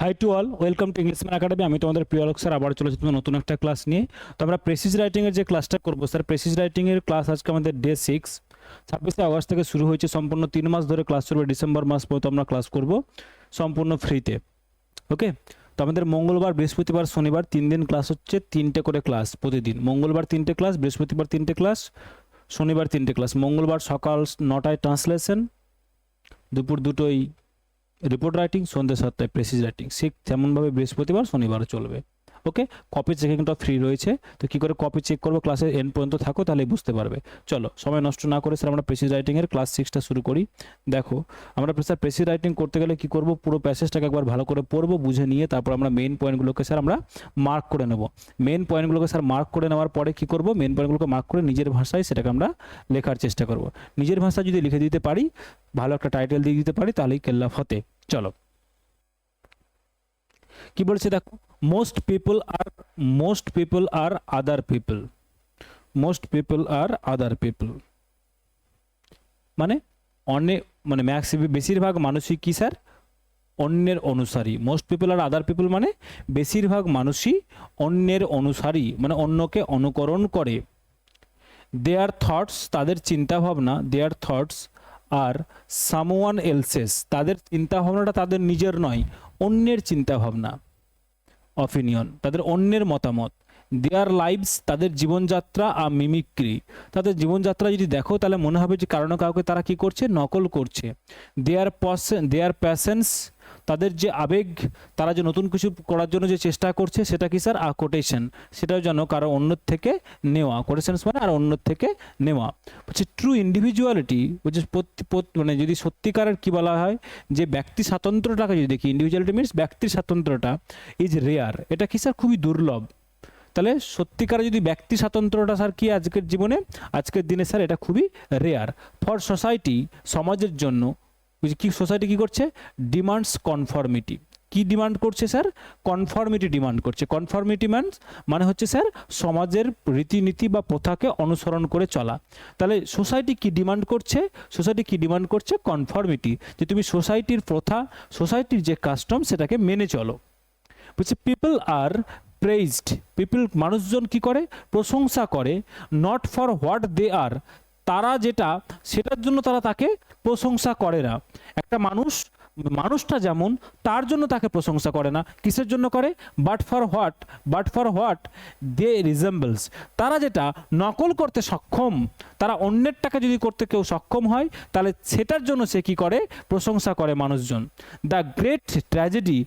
Hi to all welcome to Englishman academy আমি তোমাদের প্রিয় আলোক স্যার, আবার চলে এসেছি তোমাদের নতুন একটা ক্লাস নিয়ে। তো আমরা প্রেসিজ রাইটিংয়ের যে ক্লাসটা করব স্যার প্রেসিজ রাইটিংয়ের ক্লাস আজকে আমাদের ডে সিক্স ছাব্বিশে আগস্ট থেকে শুরু হয়েছে, সম্পূর্ণ তিন মাস ধরে ক্লাস চলবে ডিসেম্বর মাস পর্যন্ত আমরা ক্লাস করব, সম্পূর্ণ ফ্রিতে ওকে তো আমাদের মঙ্গলবার, বৃহস্পতিবার, শনিবার, তিন দিন ক্লাস হচ্ছে, তিনটে করে ক্লাস প্রতিদিন। মঙ্গলবার তিনটে ক্লাস বৃহস্পতিবার তিনটে ক্লাস শনিবার তিনটে ক্লাস মঙ্গলবার সকাল নটায় ট্রান্সলেশন দুপুর দুটোই রিপোর্ট রাইটিং সন্ধ্যে সাতটায় প্রেসিস রাইটিং ঠিক তেমনভাবে বৃহস্পতিবার শনিবার চলবে। ওকে কপি চেকিংটা ফ্রি রয়েছে। তো কী করে কপি চেক করব? ক্লাসের এন্ড পর্যন্ত থাকো তাহলে বুঝতে পারবে। চলো, সময় নষ্ট না করে স্যার আমরা প্রেসিজ রাইটিংয়ের ক্লাস সিক্সটা শুরু করি। দেখো, আমরা স্যার প্রেসিজ রাইটিং করতে গেলে কি করব? পুরো প্যাসেজটাকে একবার ভালো করে পড়ব, বুঝে নিয়ে তারপর আমরা মেইন পয়েন্টগুলোকে স্যার আমরা মার্ক করে নেব। মেইন পয়েন্টগুলোকে স্যার মার্ক করে নেওয়ার পরে কি করব? মেইন পয়েন্টগুলোকে মার্ক করে নিজের ভাষায় সেটাকে আমরা লেখার চেষ্টা করব। নিজের ভাষায় যদি লিখে দিতে পারি, ভালো একটা টাইটেল দিয়ে দিতে পারি, তাহলেই কেল্লা ফতে। চলো। কি বলছে দেখো? Most people are most people are other people most people are other people মানে অনেক মানে ম্যাক্স বেশিরভাগ মানুষই কি স্যার অন্যের অনুসারী। Most people are other people মানে বেশিরভাগ মানুষই অন্যের অনুসারী মানে অন্যকে অনুকরণ করে। দেয়ার থটস তাদের চিন্তাভাবনা their thoughts R someone else's তাদের চিন্তাভাবনাটা তাদের নিজের নয়, অন্যের চিন্তাভাবনা। অপিনিয়ন তাদের অন্যের মতামত দেয়ার লাইভস তাদের জীবনযাত্রা আর মিমিক্রি তাদের জীবনযাত্রা যদি দেখো তাহলে মনে হবে যে কারণে কাউকে তারা কি করছে? নকল করছে। দেয়ার পসেন দেয়ার প্যাশেন্স তাদের যে আবেগ, তারা যে নতুন কিছু করার জন্য যে চেষ্টা করছে, সেটা কি স্যার? কোটেশন সেটাও যেন কারও অন্যর থেকে নেওয়া। কোটেশনস মানে আর অন্যর থেকে নেওয়া। হচ্ছে ট্রু ইন্ডিভিজুয়ালিটি হচ্ছে মানে যদি সত্যিকারের কি বলা হয়, যে ব্যক্তি স্বাতন্ত্র্যটাকে যদি দেখি ইন্ডিভিজুয়ালিটি মিনস ব্যক্তির স্বাতন্ত্র্যটা ইজ রেয়ার এটা কি স্যার? খুবই দুর্লভ। তাহলে সত্যিকারে যদি ব্যক্তি স্বাতন্ত্র্যটা স্যার কি আজকের জীবনে? আজকের দিনে স্যার এটা খুবই রেয়ার ফর সোসাইটি সমাজের জন্য কি সোসাইটি কি করছে? ডিমান্ডস কনফর্মিটি কি ডিমান্ড করছে স্যার কনফর্মিটি ডিমান্ড করছে। কনফর্মিটি ম্যানস মানে হচ্ছে স্যার সমাজের রীতিনীতি বা প্রথাকে অনুসরণ করে চলা। তাহলে সোসাইটি কি ডিমান্ড করছে? সোসাইটি কি ডিমান্ড করছে? কনফর্মিটি যে তুমি সোসাইটির প্রথা সোসাইটির যে কাস্টম সেটাকে মেনে চলো। বলছে পিপল আর প্রেইজড পিপল মানুষজন কি করে? প্রশংসা করে। Not for what they are তারা যেটা সেটার জন্য তারা তাকে প্রশংসা করে না। একটা মানুষ মানুষটা যেমন, তার জন্য তাকে প্রশংসা করে না। কিসের জন্য করে? But for what but for what they resembles তারা যেটা নকল করতে সক্ষম, তারা অন্যেরটাকে যদি করতে কেউ সক্ষম হয়, তাহলে সেটার জন্য সে কি করে? প্রশংসা করে মানুষজন। দ্য গ্রেট ট্র্যাজেডি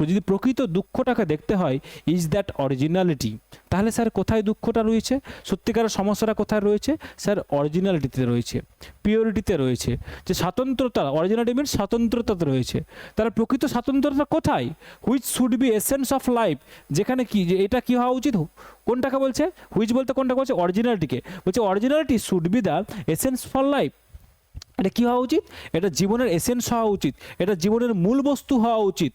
যদি প্রকৃত দুঃখটাকে দেখতে হয় ইজ দ্যাট অরিজিনালিটি তাহলে স্যার কোথায় দুঃখটা রয়েছে? সত্যিকারের সমস্যাটা কোথায় রয়েছে? স্যার অরিজিনালিটিতে রয়েছে। পিওরিটিতে রয়েছে। যে স্বাতন্ত্রতা অরিজিনালিটি মিনস স্বাতন্ত্রতাতে রয়েছে। তাহলে প্রকৃত স্বাতন্ত্রতা কোথায়? Which should be essence of life যেখানে কি, যে এটা কি হওয়া উচিত? কোনটাকে বলছে? হুইচ বলতে কোনটা বলছে? অরিজিনালিটিকে বলছে originality should be the essence for life এটা কী হওয়া উচিত? এটা জীবনের এসেন্স হওয়া উচিত। এটা জীবনের মূল বস্তু হওয়া উচিত।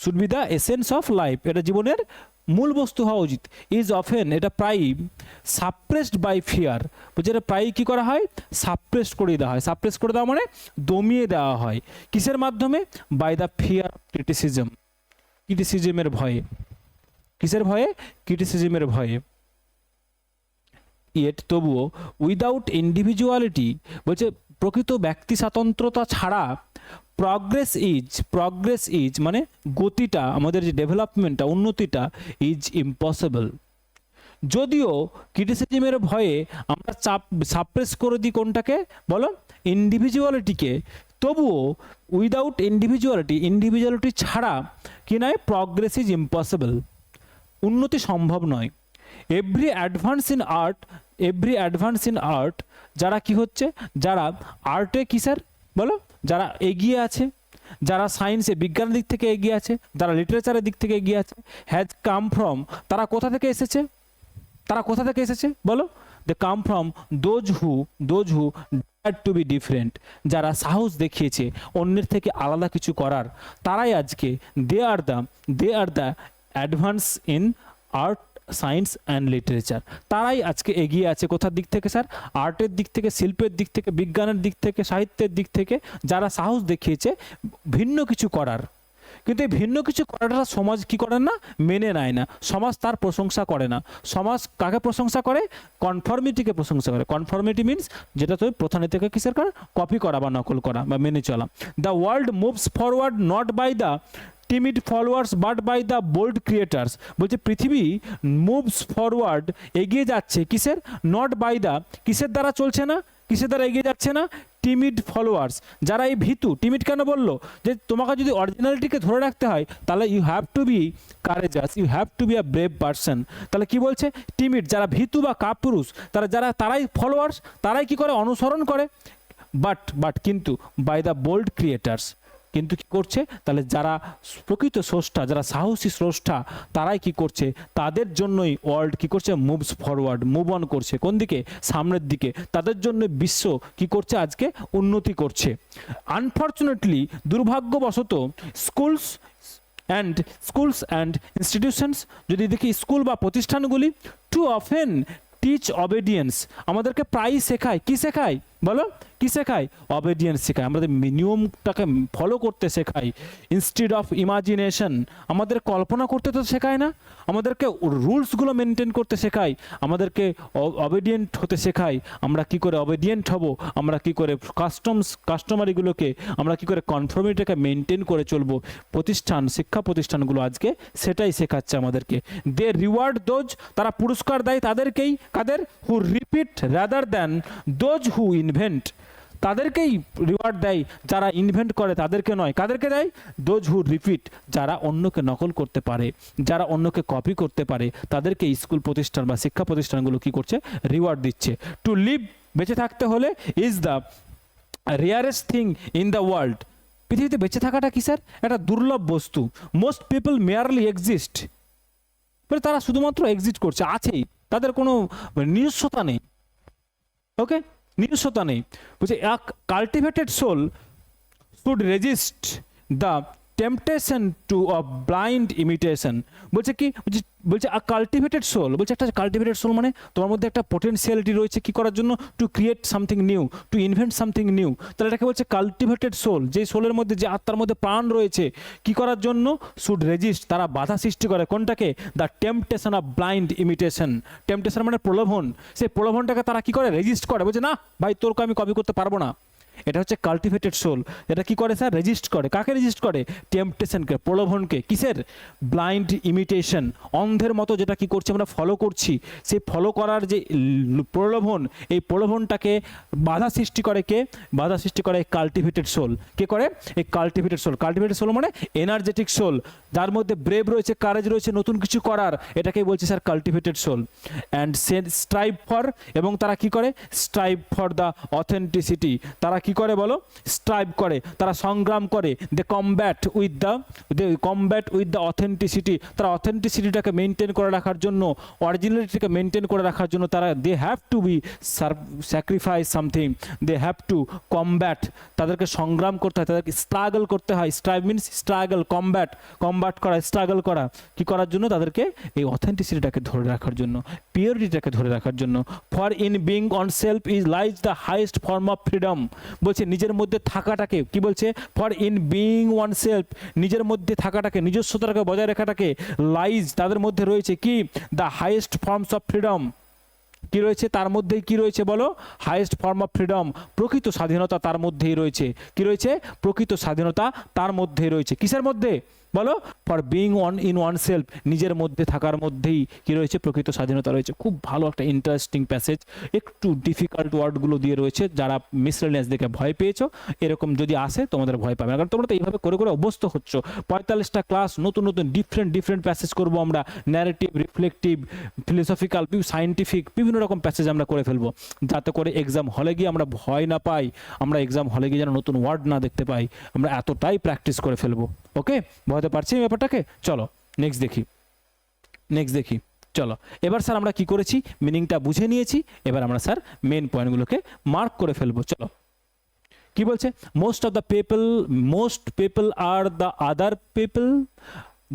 Should be the essence of life এটা জীবনের মূল বস্তু হওয়া উচিত। ইজ অফেন এটা প্রায়ই সাপ্রেসড বাই ফিয়ার এটা প্রায়ই কী করা হয়? সাপ্রেসড করে দেওয়া হয়। সাপ্রেস করে দেওয়া মানে দমিয়ে দেওয়া হয়। কিসের মাধ্যমে? বাই দ্য ফিয়ার ক্রিটিসিজম ক্রিটিসিজমের ভয়ে। কিসের ভয়ে? ক্রিটিসিজমের ভয়ে। ইয়েট তবুও উইদাউট ইন্ডিভিজুয়ালিটি বলছে প্রকৃত ব্যক্তি স্বাতন্ত্রতা ছাড়া প্রগ্রেস ইজ প্রগ্রেস ইজ মানে গতিটা, আমাদের যে ডেভেলপমেন্টটা উন্নতিটা ইজ ইম্পসিবল যদিও ক্রিটিসিজমের ভয়ে আমরা চাপ সাপ্রেস করে দিই কোনটাকে, বলো? ইন্ডিভিজুয়ালিটিকে তবুও উইদাউট ইন্ডিভিজুয়ালিটি ইন্ডিভিজুয়ালিটি ছাড়া কি নয় প্রগ্রেস ইজ ইম্পসিবল উন্নতি সম্ভব নয়। Every advance in art every advance in art যারা কি হচ্ছে? যারা আর্টে কি স্যার বলো? যারা এগিয়ে আছে, যারা সায়েন্সে বিজ্ঞানের দিক থেকে এগিয়ে আছে, যারা লিটারেচারের দিক থেকে এগিয়ে আছে হ্যাজ কাম ফ্রম তারা কোথা থেকে এসেছে? তারা কোথা থেকে এসেছে? বলো। They come from those who those who dad to be different যারা সাহস দেখিয়েছে অন্যের থেকে আলাদা কিছু করার, তারাই আজকে they are the they are the advance in art science and literature. তারাই আজকে এগিয়ে আছে কোথার দিক থেকে স্যার? আর্টের দিক থেকে, শিল্পের দিক থেকে, বিজ্ঞানের দিক থেকে, সাহিত্যের দিক থেকে যারা সাহস দেখিয়েছে, ভিন্ন কিছু করার। কিন্তু এই ভিন্ন কিছু করাটা সমাজ কি করে না? মেনে নেয় না। সমাজ তার প্রশংসা করে না। সমাজ কাকে প্রশংসা করে? কনফর্মিটিকে প্রশংসা করে। কনফর্মিটি মিনস যেটা তুমি প্রধানে থেকে কিসের করা? কপি করা বা নকল করা বা মেনে চলা। The world moves forward not by the timid followers but by the bold creators বলছে, পৃথিবী মুভস ফরওয়ার্ড এগিয়ে যাচ্ছে। কিসের? নট বাই দ্য কিসের দ্বারা চলছে না? কিসের দ্বারা এগিয়ে যাচ্ছে না? টিমিড ফলোয়ার্স যারা এই ভীতু টিমিড কেন বলল? যে তোমাকে যদি অরিজিনালিটিকে ধরে রাখতে হয়, তাহলে you have to be courageous you have to be a brave person তাহলে কি বলছে? টিমিড যারা ভীতু বা কাপুরুষ, তারা যারা, তারাই ফলোয়ার্স তারাই কি করে? অনুসরণ করে। বাট বাট কিন্তু বাই দ্য বোল্ড ক্রিয়েটার্স কিন্তু কি করছে? তাহলে যারা প্রকৃত স্রষ্টা, যারা সাহসী স্রষ্টা, তারাই কি করছে? তাদের জন্যই ওয়ার্ল্ড কি করছে? মুভস ফরওয়ার্ড মুভ অন করছে। কোন দিকে? সামনের দিকে। তাদের জন্য বিশ্ব কি করছে আজকে? উন্নতি করছে। আনফর্চুনেটলি দুর্ভাগ্যবশত schools and schools and institutions যদি দেখি স্কুল বা প্রতিষ্ঠানগুলি টু অফেন টিচ অবেডিয়েন্স আমাদেরকে প্রায়ই শেখায়। কি শেখায়? বলো, কি শেখায়? অবেডিয়েন্স শেখায়। আমাদের নিয়মটাকে ফলো করতে শেখায়। ইনস্টিড অফ ইমাজিনেশন আমাদের কল্পনা করতে তো শেখায় না। আমাদেরকে রুলসগুলো মেনটেন করতে শেখায়। আমাদেরকে অবেডিয়েন্ট হতে শেখায়। আমরা কি করে অবেডিয়েন্ট হব? আমরা কি করে কাস্টমস কাস্টমারিগুলোকে আমরা কি করে কনফর্মিটিকে মেনটেন করে চলবো? প্রতিষ্ঠান, শিক্ষা প্রতিষ্ঠানগুলো আজকে সেটাই শেখাচ্ছে আমাদেরকে। দে রিওয়ার্ড দোজ তারা পুরস্কার দেয় তাদেরকেই, কাদের? Who repeat rather than those who invent তাদেরকেই রিওয়ার্ড দেয় যারা ইনভেন্ট করে, তাদেরকে নয়। কাদেরকে দেয়? দোজ হু রিপিট যারা অন্যকে নকল করতে পারে, যারা অন্যকে কপি করতে পারে, তাদেরকে স্কুল প্রতিষ্ঠান বা শিক্ষা প্রতিষ্ঠানগুলো কি করছে? রিওয়ার্ড দিচ্ছে। টু লিভ বেঁচে থাকতে হলে is the rarest thing in the world পৃথিবীতে বেঁচে থাকাটা কি স্যার? একটা দুর্লভ বস্তু। মোস্ট পিপল মেয়ারলি এক্সিস্ট মানে তারা শুধুমাত্র এক্সিস্ট করছে, আছেই। তাদের কোনো নিজস্বতা নেই। ওকে নিজস্বতা নেই। বলছে এক cultivated soul should resist the temptation to a blind imitation বলছে কি? বলছে আ কাল্টিভেটেড সোল বলছে একটা কাল্টিভেটেড সোল মানে তোমার মধ্যে একটা পোটেন্সিয়ালিটি রয়েছে কি করার জন্য? To create something new to invent something new তাহলে এটাকে বলছে কাল্টিভেটেড সোল যে সোলের মধ্যে, যে আত্মার মধ্যে প্রাণ রয়েছে, কি করার জন্য? শুড রেজিস্ট তারা বাধা সৃষ্টি করে। কোনটাকে? The temptation of blind imitation temptation মানে প্রলোভন। সেই প্রলোভনটাকে তারা কি করে? রেজিস্ট করে। বলছে, না, ভাই, তোরকে আমি কপি করতে পারব না। এটা হচ্ছে কাল্টিভেটেড সোল এটা কি করে স্যার? রেজিস্ট করে। কাকে রেজিস্ট করে? টেম্পটেশনকে প্রলোভনকে। কিসের? ব্লাইন্ড ইমিটেশন অন্ধের মতো যেটা কি করছে আমরা ফলো করছি, সেই ফলো করার যে প্রলোভন, এই প্রলোভনটাকে বাধা সৃষ্টি করে কে? বাধা সৃষ্টি করে কাল্টিভেটেড সোল কে করে? এই কাল্টিভেটেড সোল কাল্টিভেটেড সোল মানে এনার্জেটিক সোল যার মধ্যে ব্রেভ রয়েছে কারেজ রয়েছে, নতুন কিছু করার। এটাকেই বলছে স্যার কাল্টিভেটেড সোল অ্যান্ড সে স্ট্রাইভ ফর এবং তারা কি করে? স্ট্রাইভ ফর দ্য অথেন্টিসিটি তারা কি করে বলো? স্ট্রাইভ করে। তারা সংগ্রাম করে। They combat with the they combat with the authenticity তারা অথেন্টিসিটিটাকে মেনটেন করে রাখার জন্য অরিজিনালিটিকে মেনটেন করে রাখার জন্য তারা they have to be sacrifice something they have to combat তাদেরকে সংগ্রাম করতে হয়। তাদেরকে স্ট্রাগল করতে হয়। Strive means struggle combat combat করা স্ট্রাগল করা। কি করার জন্য? তাদেরকে এই অথেন্টিসিটিটাকে ধরে রাখার জন্য পিওরিটিটাকে ধরে রাখার জন্য। For in being on self is lies the highest form of freedom বলছে নিজের মধ্যে থাকাটাকে, কি বলছে? For in being one self নিজের মধ্যে থাকাটাকে, নিজস্বতাটাকে বজায় রাখাটাকে লাইজ তাদের মধ্যে রয়েছে কি? The highest forms of freedom কি রয়েছে? তার মধ্যেই কি রয়েছে বলো? হাইয়েস্ট ফর্ম অফ ফ্রিডম প্রকৃত স্বাধীনতা তার মধ্যেই রয়েছে। কি রয়েছে? প্রকৃত স্বাধীনতা তার মধ্যেই রয়েছে। কিসের মধ্যে? বলো? For being one in one self নিজের মধ্যে থাকার মধ্যেই কি রয়েছে? প্রকৃত স্বাধীনতা রয়েছে। খুব ভালো একটা ইন্টারেস্টিং প্যাসেজ একটু ডিফিকাল্ট ওয়ার্ডগুলো দিয়ে রয়েছে। যারা মিসলেনিয়াস দেখে ভয় পেয়েছ, এরকম যদি আসে তোমাদের ভয় পাবে। কারণ তোমরা তো এইভাবে করে করে অভ্যস্ত হচ্ছ। পঁয়তাল্লিশটা ক্লাস নতুন নতুন ডিফারেন্ট ডিফারেন্ট প্যাসেজ করব আমরা। ন্যারেটিভ রিফ্লেকটিভ ফিলোসফিক্যাল সাইন্টিফিক বিভিন্ন রকম প্যাসেজ আমরা করে ফেলব। যাতে করে এক্সাম হলে গিয়ে আমরা ভয় না পাই, আমরা এক্সাম হলে গিয়ে যেন নতুন ওয়ার্ড না দেখতে পাই, আমরা এতটাই প্র্যাকটিস করে ফেলব। ওকে বুঝতে পারছি এই ব্যাপারটাকে? চলো নেক্সট দেখি। নেক্সট দেখি। চলো, এবার স্যার আমরা কি করেছি? মিনিংটা বুঝে নিয়েছি, এবার আমরা স্যার মেন পয়েন্টগুলোকে মার্ক করে ফেলব। চলো। কি বলছে? Most of the people most people are the other people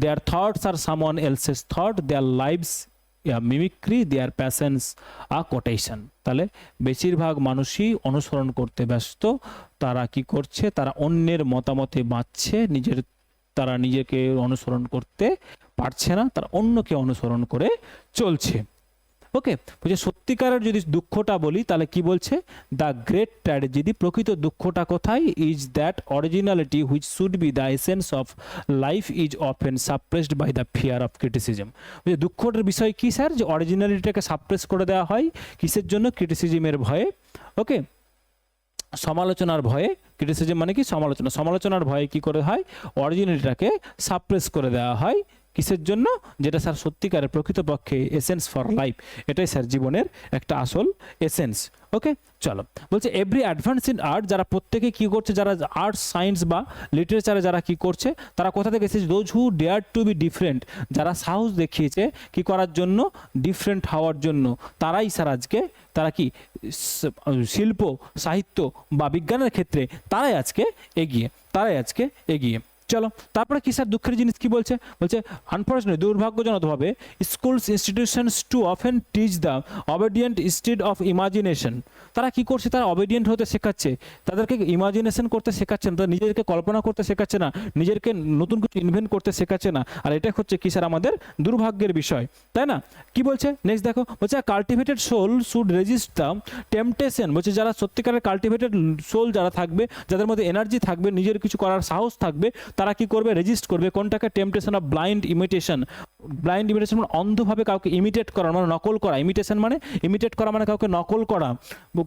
their thoughts are someone else's thought their lives mimicry their passions a quotation তাহলে বেশিরভাগ মানুষই অনুসরণ করতে ব্যস্ত, তারা কি করছে? তারা অন্যের মতামতে বাঁচছে, নিজের, তারা নিজেকে অনুসরণ করতে পারছে না, তারা অন্যকে অনুসরণ করে চলছে। ওকে বলছে সত্যিকারের যদি দুঃখটা বলি, তাহলে কি বলছে? দ্য গ্রেট ট্র্যাজেডি প্রকৃত দুঃখটা কোথায়? Is that originality which should be the essence of life is often suppressed by the fear of criticism বলছে দুঃখটার বিষয় কি স্যার? যে অরিজিনালিটিটাকে সাপ্রেস করে দেওয়া হয় কিসের জন্য? ক্রিটিসিজমের ভয়ে। ওকে সমালোচনার ভয়ে। ক্রিটিসিজম মানে কি? সমালোচনা। সমালোচনার ভয়ে কি করে হয়? অরিজিনালিটাকে সাপ্রেস করে দেওয়া হয়। কিসের জন্য? যেটা স্যার সত্যিকারের প্রকৃতপক্ষে এসেন্স ফর লাইফ এটাই স্যার জীবনের একটা আসল এসেন্স ওকে চলো। বলছে এভরি অ্যাডভান্স ইন আর্ট যারা প্রত্যেকে কি করছে যারা আর্টস সায়েন্স বা লিটারেচারে যারা কি করছে তারা কোথা থেকে এসেছে? Those who dare to be different যারা সাহস দেখিয়েছে কি করার জন্য? ডিফারেন্ট হওয়ার জন্য। তারাই স্যার আজকে তারা কি শিল্প সাহিত্য বা বিজ্ঞানের ক্ষেত্রে তারাই আজকে এগিয়ে তারাই আজকে এগিয়ে। চলো, তারপরে কি স্যার দুঃখের জিনিস কি বলছে? বলছে আনফর্চুনেট দুর্ভাগ্যজনকভাবে schools institutions too often teach the obedient stead of imagination তারা কি করছে? তারা অবেডিয়েন্ট হতে শেখাচ্ছে। তাদেরকে ইমাজিনেশন করতে শেখাচ্ছে না, তারা নিজেদেরকে কল্পনা করতে শেখাচ্ছে না, নিজেদেরকে নতুন কিছু ইনভেন্ট করতে শেখাচ্ছে না। আর এটা হচ্ছে কি স্যার আমাদের দুর্ভাগ্যের বিষয়, তাই না? কি বলছে? নেক্সট দেখো, বলছে cultivated soul should resist the temptation বলছে, যারা সত্যিকারের কাল্টিভেটেড সোল যারা থাকবে, যাদের মধ্যে এনার্জি থাকবে, নিজের কিছু করার সাহস থাকবে তারা কি করবে? রেজিস্ট করবে। কোনটাকে? Temptation of blind imitation blind imitation মানে অন্ধভাবে কাউকে ইমিটেট করা মানে নকল করা। ইমিটেশন মানে ইমিটেট করা মানে কাউকে নকল করা।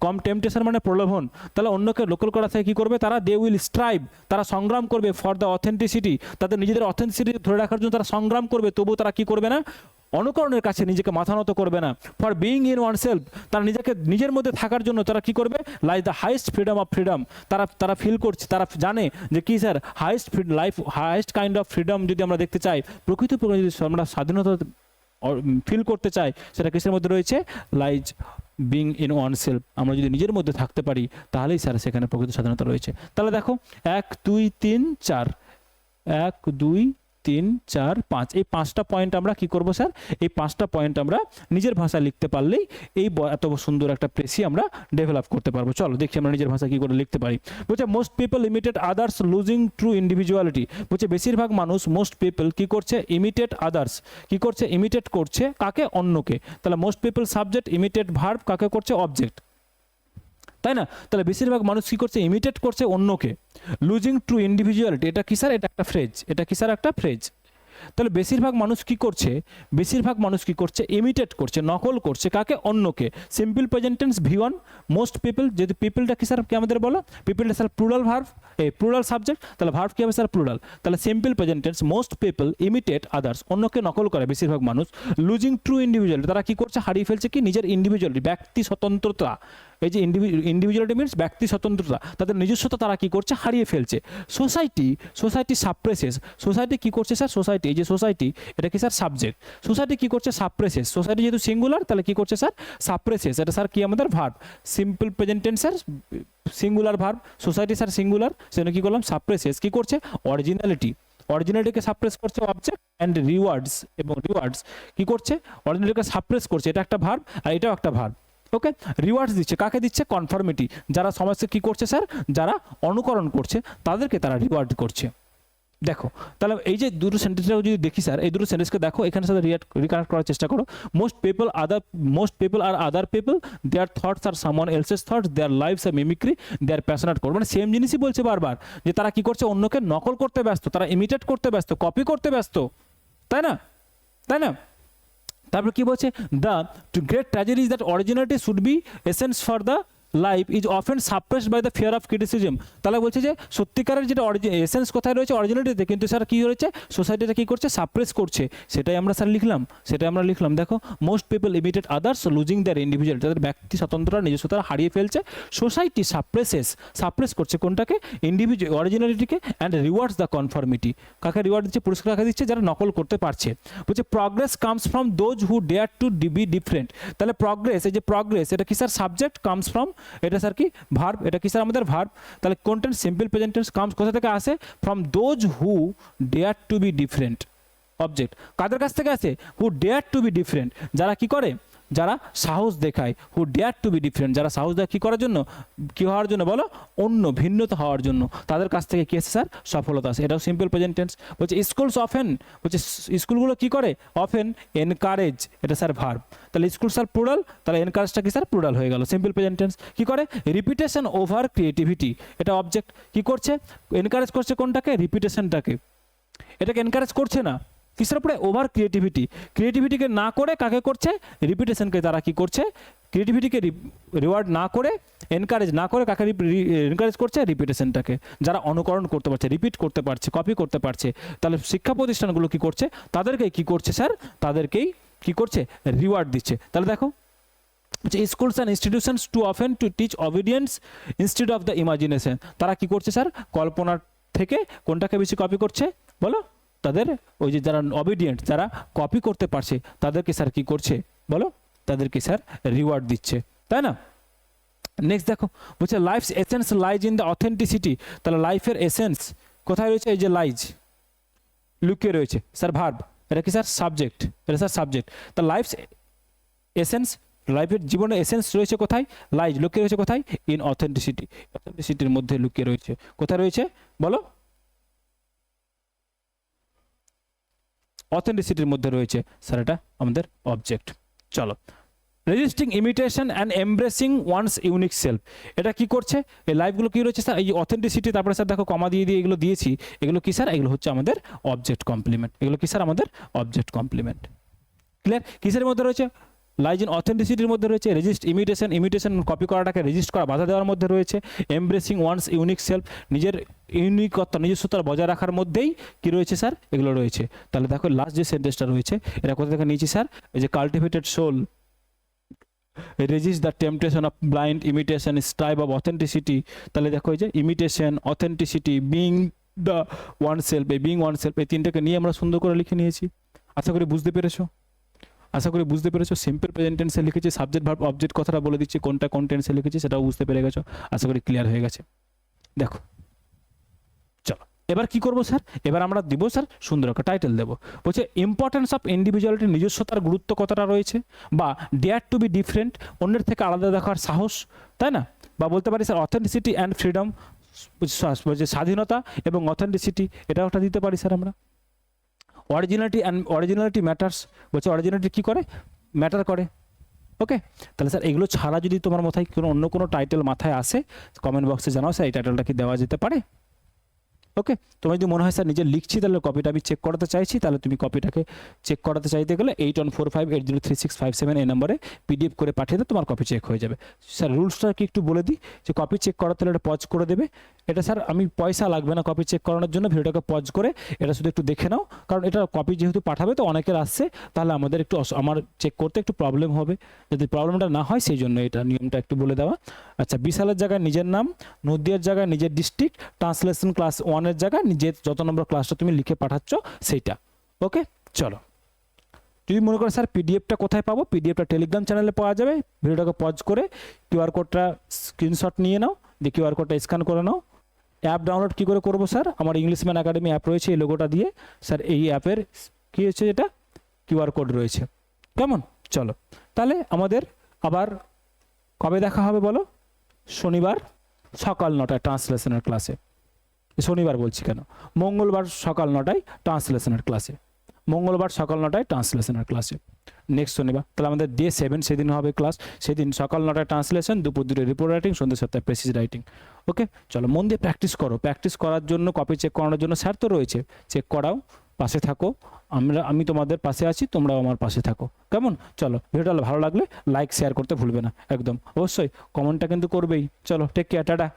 কম টেম্পটেশন মানে প্রলোভন। তাহলে অন্যকে লোকল করা থেকে কী করবে? তারা দে উইল স্ট্রাইভ তারা সংগ্রাম করবে ফর দ্য অথেন্টিসিটি তাদের নিজেদের অথেন্টিসিটি ধরে রাখার জন্য তারা সংগ্রাম করবে। তবুও তারা কি করবে না? অনুকরণের কাছে নিজেকে মাথা নত করবে না। For being in one self তারা নিজেকে, নিজের মধ্যে থাকার জন্য তারা কি করবে? Like the highest freedom of freedom তারা তারা ফিল করছে, তারা জানে যে কি sir highest life highest kind of freedom যদি আমরা দেখতে চাই, প্রকৃত যদি আমরা স্বাধীনতা ফিল করতে চাই, সেটা কিসের মধ্যে রয়েছে? Lies being in one self আমরা যদি নিজের মধ্যে থাকতে পারি, তাহলেই স্যার সেখানে প্রকৃত স্বাধীনতা রয়েছে। তাহলে দেখো, এক, দুই, তিন, চার। এক, দুই তিন, চার, পাঁচ। এই পাঁচটা পয়েন্ট আমরা কি করব, স্যার? এই পাঁচটা পয়েন্ট আমরা নিজের ভাষায় লিখতে পারলেই এই এত সুন্দর একটা প্রেসি আমরা ডেভেলপ করতে পারব। চলো, দেখি আমরা নিজের ভাষায় কি করে লিখতে পারি। বলছে most people limited others losing true individuality বলছে, বেশিরভাগ মানুষ মোস্ট পিপল কি করছে? ইমিটেট আদার্স কি করছে? ইমিটেট করছে কাকে? অন্যকে। তাহলে most people subject imitate verb কাকে করছে? অবজেক্ট তাই না? তাহলে বেশিরভাগ মানুষ কি করছে? ইমিটেট করছে অন্যকে। লুজিং ট্রু ইন্ডিভিজুয়ালিটি এটা কি স্যার এটা একটা ফ্রেজ এটা কি স্যার একটা ফ্রেজ তাহলে বেশিরভাগ মানুষ কি করছে? বেশিরভাগ মানুষ কি করছে? ইমিটেট করছে, নকল করছে কাকে? অন্যকে। Simple present tense V one most people যদি পিপলটা কি স্যার কি আমাদের বলো? পিপলটা স্যার প্লুরাল ভার্ভ এই প্লুরাল সাবজেক্ট তাহলে ভার্ভ কি হবে স্যার প্লুরাল তাহলে simple present tense most people imitate others অন্যকে নকল করে বেশিরভাগ মানুষ। লুজিং ট্রু ইন্ডিভিজুয়াল তারা কি করছে? হারিয়ে ফেলছে কি? নিজের ইন্ডিভিজুয়ালিটি ব্যক্তি স্বতন্ত্রতা। এই যে ইন্ডিভিজুয়ালিটি মিনস ব্যক্তি স্বতন্ত্রতা, তাদের নিজস্বতা তারা কি করছে? হারিয়ে ফেলছে। সোসাইটি সোসাইটি সাপ্রেসেস সোসাইটি কি করছে স্যার সোসাইটি এই যে সোসাইটি এটা কি স্যার সাবজেক্ট সোসাইটি কি করছে? সাপ্রেসেস সোসাইটি যেহেতু সিঙ্গুলার তাহলে কি করছে স্যার সাপ্রেসেস এটা স্যার কি আমাদের verb simple present tense sir singular verb society sir singular সেজন্য কি করলাম? সাপ্রেসেস কি করছে? অরিজিনালিটি অরিজিনালিটিকে সাপ্রেস করছে অবজেক্ট অ্যান্ড রিওয়ার্ডস এবং রিওয়ার্ডস কি করছে? অরিজিনালিটিকে সাপ্রেস করছে। এটা একটা ভার্ব আর এটাও একটা ভার্ব ওকে রিওয়ার্ডস দিচ্ছে, কাকে দিচ্ছে? কনফার্মিটি যারা সমাজকে কি করছে স্যার যারা অনুকরণ করছে, তাদেরকে তারা রিওয়ার্ড করছে। দেখো, তাহলে এই যে দুটো সেন্টেন্সটা যদি দেখি স্যার এই দুটো সেন্টেন্সকে দেখো, এখানে সাথে রিকানেক্ট করার চেষ্টা করো। Most people other most people are other people their thoughts are someone else's thoughts their lives are mimicry their passionate করো মানে সেম জিনিসই বলছে বারবার, যে তারা কি করছে? অন্যকে নকল করতে ব্যস্ত, তারা ইমিটেট করতে ব্যস্ত কপি করতে ব্যস্ত। তাই না? তাই না? তারপর কি বলছে? The great tragedy is that originality should be essence for the life is often suppressed by the fear of criticism তাহলে বলছে যে, সত্যিকারের যেটা এসেন্স কোথায় রয়েছে অরিজিনালিটিতে কিন্তু স্যার কী রয়েছে? সোসাইটিটা কী করছে? সাপ্রেস করছে। সেটাই আমরা স্যার লিখলাম। সেটাই আমরা লিখলাম। দেখো most people imitate others losing their individual তাদের ব্যক্তি স্বতন্ত্রতা, নিজস্বতা হারিয়ে ফেলছে সোসাইটি সাপ্রেসেস সাপ্রেস করছে কোনটাকে? ইন্ডিভিজুয়াল অরিজিনালিটিকে অ্যান্ড রিওয়ার্ডস দ্য কনফর্মিটি কাকে রিওয়ার্ড দিচ্ছে? পুরস্কার কাকে দিচ্ছে? যারা নকল করতে পারছে। বলছে progress comes from those who dare to be different তাহলে প্রগ্রেস এই যে প্রগ্রেস এটা কি স্যার সাবজেক্ট কামস ফ্রম এটা স্যার কি? ভার্ভ এটা কি স্যার আমাদের ভার্ভ তাহলে কন্টেন্ট সিম্পল প্রেজেন্টেন্স কামস কোথা থেকে আসে? From those who dare to be different object কাদের কাছ থেকে আসে? Who dare to be different যারা কি করে? যারা সাহস দেখায় who dare to be different যারা সাহস দেখায় কী করার জন্য? কী হওয়ার জন্য বলো? অন্য, ভিন্নতা হওয়ার জন্য। তাদের কাছ থেকে কী আসে স্যার? সফলতা আসে এটাও সিম্পল প্রেজেন্ট টেন্স বলছে স্কুলস অফেন বলছে স্কুলগুলো কী করে? অফেন এনকারেজ এটা স্যার ভার্ব তাহলে স্কুল স্যার প্রুডাল তাহলে এনকারেজটা কি স্যার? প্রুডাল হয়ে গেল। সিম্পল প্রেজেন্ট টেন্স কী করে? রিপিটেশন ওভার ক্রিয়েটিভিটি এটা অবজেক্ট কী করছে? এনকারেজ করছে কোনটাকে? রিপিটেশনটাকে এটাকে এনকারেজ করছে না। কিসের উপরে ওভার ক্রিয়েটিভিটি ক্রিয়েটিভিটিকে না করে কাকে করছে? রিপিটেশনকে তারা কি করছে? ক্রিয়েটিভিটিকে রিওয়ার্ড না করে এনকারেজ না করে কাকে এনকারেজ করছে? রিপিটেশনটাকে যারা অনুকরণ করতে পারছে রিপিট করতে পারছে কপি করতে পারছে, তাহলে শিক্ষা প্রতিষ্ঠানগুলো কি করছে? তাদেরকে কি করছে স্যার তাদেরকেই কি করছে? রিওয়ার্ড দিচ্ছে। তাহলে দেখো schools and institutions too often to teach obedience institute of the imagination তারা কি করছে স্যার কল্পনার থেকে কোনটাকে বেশি কপি করছে? বলো। তাদের ওই যে যারা অবিডিয়েন্ট যারা কপি করতে পারছে, তাদেরকে স্যার কি করছে? বলো, তাদেরকে স্যার রিওয়ার্ড দিচ্ছে, তাই না? নেক্সট দেখো, বলছে life's essence lies in the authenticity তাহলে লাইফের এসেন্স কোথায় রয়েছে? এই যে লাইজ লুকিয়ে রয়েছে। স্যার ভার্ব এটা কি স্যার সাবজেক্ট এটা স্যার সাবজেক্ট তা লাইফস এসেন্স লাইফের জীবনের এসেন্স রয়েছে কোথায়? লাইজ লুকিয়ে রয়েছে কোথায়? ইন অথেন্টিসিটি অথেন্টিসিটির মধ্যে লুকিয়ে রয়েছে। কোথায় রয়েছে? বলো অথেন্টিসিটির মধ্যে রয়েছে। স্যার, এটা আমাদের অবজেক্ট চলো। Resisting imitation and embracing one's unique self এটা কি করছে? এই লাইফগুলো কী রয়েছে, স্যার? এই অথেন্টিসিটি তারপরে স্যার দেখো কমা দিয়ে দিয়ে এগুলো দিয়েছি। এগুলো কী, স্যার? এগুলো হচ্ছে আমাদের অবজেক্ট কমপ্লিমেন্ট এগুলো কী, স্যার? আমাদের অবজেক্ট কমপ্লিমেন্ট ক্লিয়ার কিসের মধ্যে রয়েছে? লাইজ ইন অথেন্টিসিটির মধ্যে রয়েছে রেজিস্ট ইমিটেশন ইমিটেশন কপি করাটাকে রেজিস্ট করা, বাধা দেওয়ার মধ্যে রয়েছে এমব্রেসিং ওয়ান্স ইউনিক সেলফ নিজের ইউনিকত্ব নিজস্বতা বজায় রাখার মধ্যেই কি রয়েছে স্যার এগুলো রয়েছে। তাহলে দেখো লাস্ট যে সেন্টেন্সটা রয়েছে, এটা কোথা থেকে নিয়েছি স্যার এই যে cultivated soul resist the temptation of blind imitation strive of authenticity তাহলে দেখো এই যে imitation authenticity being the oneself এই বিং ওয়ান সেলফ এই তিনটাকে নিয়ে আমরা সুন্দর করে লিখে নিয়েছি। আশা করি বুঝতে পেরেছ? আশা করি বুঝতে পেরেছ। সিম্পল প্রেজেন্ট টেন্সে লিখেছি সাবজেক্ট ভার্ব অবজেক্ট কথাটা বলে দিচ্ছি, কোনটা কোন টেন্সে লিখেছি সেটাও বুঝতে পেরে গেছো। আশা করি ক্লিয়ার হয়ে গেছে। দেখো। চলো, এবার কি করব স্যার? এবার আমরা দিব স্যার সুন্দর একটা টাইটেল দেবো। বলছে ইম্পর্টেন্স অফ ইন্ডিভিজুয়ালিটি নিজস্বতার গুরুত্ব কতটা রয়েছে? বা ডেয়ার টু বি ডিফারেন্ট অন্যের থেকে আলাদা দেখার সাহস, তাই না? বা বলতে পারি স্যার অথেন্টিসিটি অ্যান্ড ফ্রিডম স্বাধীনতা এবং অথেন্টিসিটি এটাও একটা দিতে পারি স্যার আমরা। অরিজিনালিটি অ্যান্ড অরিজিনালিটি ম্যাটার্স বলছে অরিজিনালিটি কী করে? ম্যাটার করে। ওকে তাহলে স্যার, এগুলো ছাড়া যদি তোমার মাথায় কোনো, অন্য কোনো টাইটেল মাথায় আসে কমেন্ট বক্সে জানাও স্যার, এই টাইটেলটা কি দেওয়া যেতে পারে? ওকে তোমার যদি মনে হয় স্যার, নিজে লিখছি, তাহলে কপিটা আমি চেক করাতে চাইছি, তাহলে তুমি কপিটাকে চেক করাতে চাইতে গেলে eight one four five eight zero three six five seven এই নম্বরে পিডিএফ করে পাঠিয়ে দেবে তোমার কপি চেক হয়ে যাবে। স্যার রুলসটা কি একটু বলে দিই, যে কপি চেক করাতে হলে এটা পজ করে দেবে। এটা স্যার, আমি পয়সা লাগবে না কপি চেক করানোর জন্য, ভিডিওটাকে পজ করে এটা শুধু একটু দেখে নাও। কারণ এটা কপি যেহেতু পাঠাবে তো অনেকের আসছে, তাহলে আমাদের একটু আমার চেক করতে একটু প্রবলেম হবে। যদি প্রবলেমটা না হয়, সেই জন্য এটা নিয়মটা একটু বলে দেওয়া। আচ্ছা বিশালের জায়গায় নিজের নাম, নদিয়ার জায়গায় নিজের ডিস্ট্রিক্ট ট্রান্সলেশন ক্লাস ওয়ানের জায়গায় নিজের যত নম্বর ক্লাসটা তুমি লিখে পাঠাচ্ছ, সেইটা। ওকে চলো। যদি মনে করো স্যার পিডিএফটা কোথায় পাবো? পিডিএফটা টেলিগ্রাম চ্যানেলে পাওয়া যাবে। ভিডিওটাকে পজ করে কিউআর কোডটা স্ক্রিনশট নিয়ে নাও। দিয়ে কিউআর কোডটা স্ক্যান করে নাও। অ্যাপ ডাউনলোড কী করে করব, স্যার? আমার ইংলিশম্যান একাডেমি অ্যাপ রয়েছে, এই লোগোটা দিয়ে। স্যার, এই অ্যাপের কী হচ্ছে এটা কিউআর কোড রয়েছে। কেমন? চলো। তাহলে আমাদের আবার কবে দেখা হবে বলো? শনিবার সকাল নটায় ট্রান্সলেশনের ক্লাসে শনিবার বলছি কেন? মঙ্গলবার সকাল নটায় ট্রান্সলেশনের ক্লাসে মঙ্গলবার সকাল নটায় ট্রান্সলেশনের ক্লাসে। নেক্সট শনিবার। তাহলে আমাদের ডে সেভেন সেদিন হবে ক্লাস সেদিন সকাল নটায় ট্রান্সলেশন, দুপুর দুটো রিপোর্ট রাইটিং সন্ধ্যে সাতটায় প্রেসিস রাইটিং ওকে চলো, মন দিয়ে প্র্যাকটিস করো। প্র্যাকটিস করার জন্য কপি চেক করানোর জন্য স্যার তো রয়েছে। চেক করাও, পাশে থাকো। আমরা, আমি তোমাদের পাশে আছি, তোমরাও আমার পাশে থাকো। কেমন? চলো, ভিডিওটা ভালো লাগলে লাইক শেয়ার করতে ভুলবে না। একদম। অবশ্যই কমেন্টটা কিন্তু করবেই। চলো টেক কেয়ার টাটা।